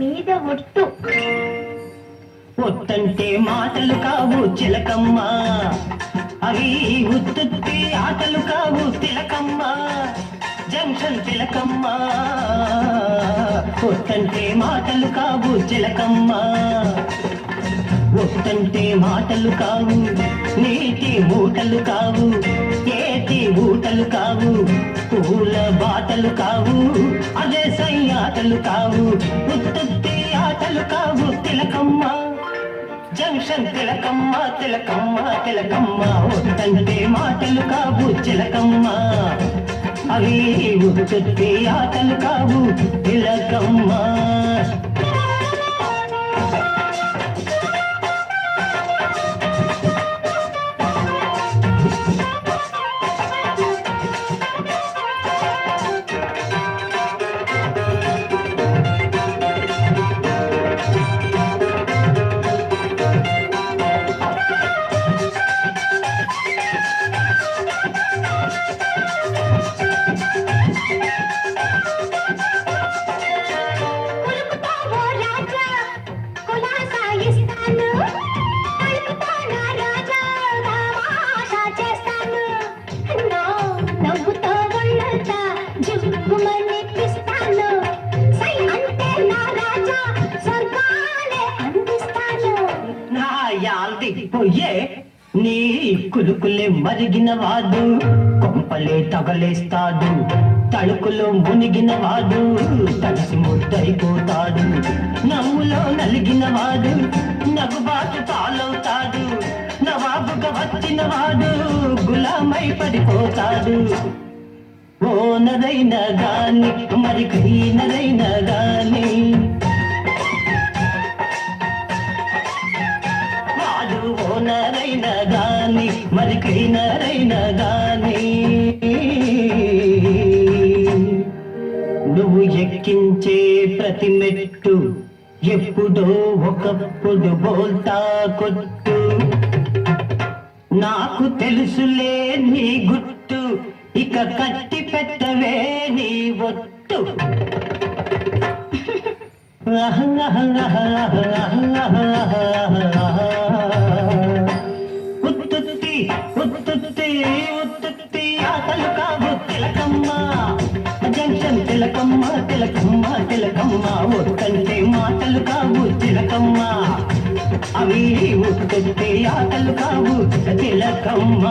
మీద ఒట్టు. ఒత్తంటే మాటలు కావు చిలకమ్మ. అవి ఉత్తుత్తి ఆటలు కావు తిలకమ్మ. జంక్షన్ తిలకమ్మ. ఒత్తంటే మాటలు కావు చిలకమ్మ. ఒత్తంటే మాటలు కావు నీటి మూటలు కావు ఏటి ఊటలు కావు పూల బాటలు కావు అదే సయ్యాటలు కావు ఉత్తుత్తి ఆటలు కావు తిలకమ్మ. జంక్షన్ తిలకమ్మ తిలకమ్మ తిలకమ్మ ఒత్తంటే మాటలు కావు చిలకమ్మ అవి ఉత్తుత్తి ఆటలు కావు తిలకమ్మ. నీ కురుకులే మరిగిన వాడు కొంపలే తగలేస్తాడు తళుకులో మునిగిన వాడు తడిసి ముద్దైపోతాడు నవ్వులో నలిగిన వాడు నగుబాటు పాలవుతాడు నవాబుగా వచ్చిన వాడు గులామై పడిపోతాడు. ఓనదైన గాని మరి కీనదైన గాని మరికైనారైనా మరి గాని. నువ్వు ఎక్కించే ప్రతి మెట్టు ఎప్పుడో ఒకప్పుడు బోల్తా కొట్టు. నాకు తెలుసులే నీ గుట్టు ఇక కట్ జంక్షన్ తిలకమ్మ తిలకమ్మ తిలకమ్మ. ఒత్తంటే మాటలు కావు తిలకమ్మ. అవి ఉత్తుత్తి ఆటలు కావు తిలకమ్మ.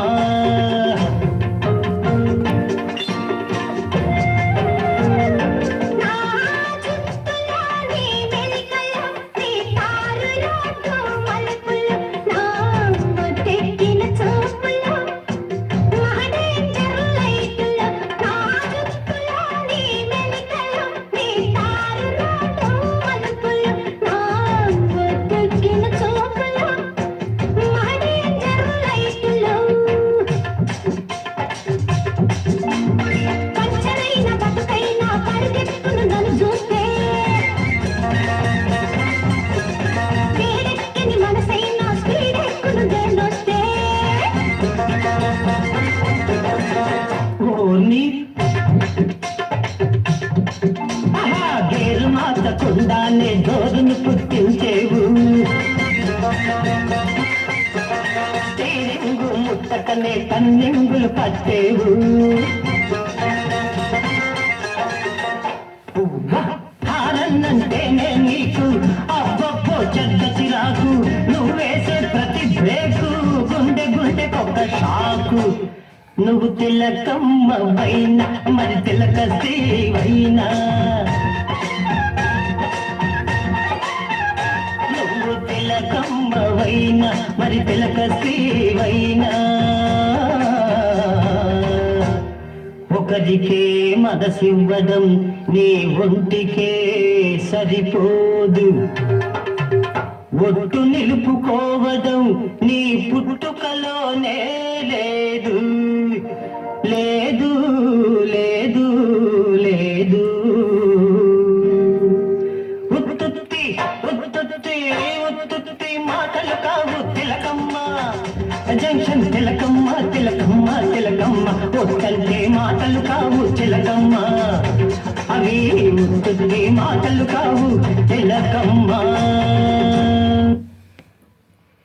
ఓని గేరు మాతకుండానే జోరును పుట్టించేవు. స్టీరింగు ముట్టకనే కన్నెంగులు పట్టేవు. హారన్నంటేనే నీకు అబ్బబ్బో చెడ్డ చిరాకు నువ్వేసే ప్రతి బ్రేకు గుండె గుండెకొక షాకు. నువ్వు తిలకమ్మ వైనా మరి తిలక సేవైనా. నువ్వు తిలకమ్మ వైనా మరి తిలక సేవైనా. ఒకరికే మనసివ్వడం నీ ఒంటికే సరిపోదు. ఒట్టు నిలుపుకోవడం నీ పుట్టుకలోనే లేదు. లేదు లేదు లేదు. ఉత్తుత్తి ఉత్తుత్తి ఉత్తుత్తి మాటలు కావు తిలకమ్మ. జంక్షన్ తిలకమ్మ తిలకమ్మ తిలకమ్మ. ఒట్టంటే మాటలు కావు తిలకమ్మ. అవి ఉత్తుత్తి మాటలు కావు తిలకమ్మ.